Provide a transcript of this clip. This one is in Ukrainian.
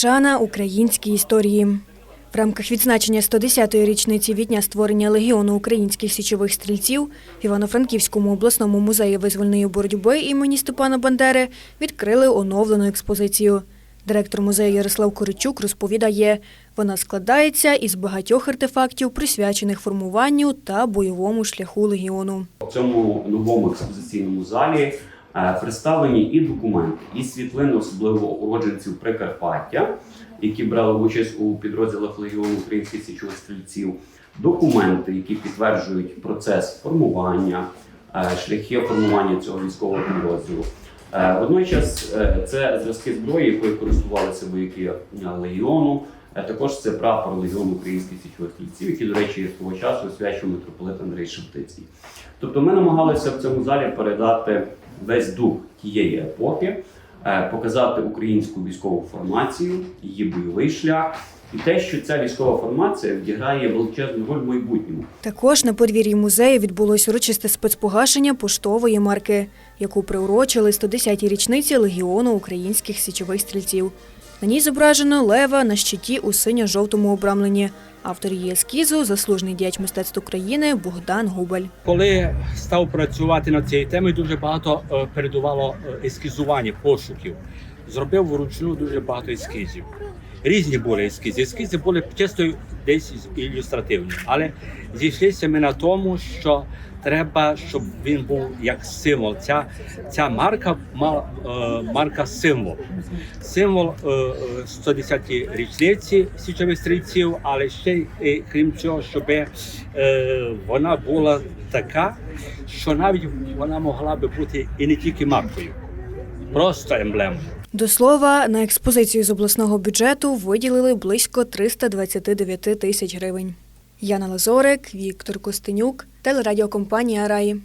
Шана українській історії. В рамках відзначення 110-ї річниці від дня створення Легіону українських січових стрільців в Івано-Франківському обласному музеї визвольної боротьби імені Степана Бандери відкрили оновлену експозицію. Директор музею Ярослав Коричук розповідає, вона складається із багатьох артефактів, присвячених формуванню та бойовому шляху легіону. В цьому новому експозиційному залі представлені і документи, і світлини, особливо уродженців Прикарпаття, які брали участь у підрозділах Легіону українських січових стрільців, документи, які підтверджують процес формування, е, шляхи формування цього військового підрозділу. Е, Водночас е, це зразки зброї, якою користувалися вояки е, легіону. Е, Також це прапор Легіону українських січових стрільців, який, до речі, того часу освячував митрополит Андрей Шептицький. Тобто ми намагалися в цьому залі передати весь дух тієї епохи, е, показати українську військову формацію, її бойовий шлях і те, що ця військова формація відіграє величезну роль в майбутньому. Також на подвір'ї музею відбулось урочисте спецпогашення поштової марки, яку приурочили 110-й річниці Легіону українських січових стрільців. На ній зображено лева на щиті у синьо-жовтому обрамленні. Автор її ескізу – заслужений діяч мистецтв України Богдан Губель. Коли став працювати над цією темою, дуже багато е, передувало е, ескізування, пошуків. Зробив вручну дуже багато ескізів. Різні були ескізи. Ескізи були чисто десь ілюстративні, але зійшлися ми на тому, що треба, щоб він був як символ. Ця, ця марка мала е, марка символ. Символ е, е, 110-ї річниці січових стрільців, але ще й е, крім цього, щоб е, вона була така, що навіть вона могла би бути і не тільки маркою, просто емблемою. До слова, на експозицію з обласного бюджету виділили близько 329 тисяч гривень. Яна Лазорик, Віктор Костенюк, телерадіокомпанія Раї.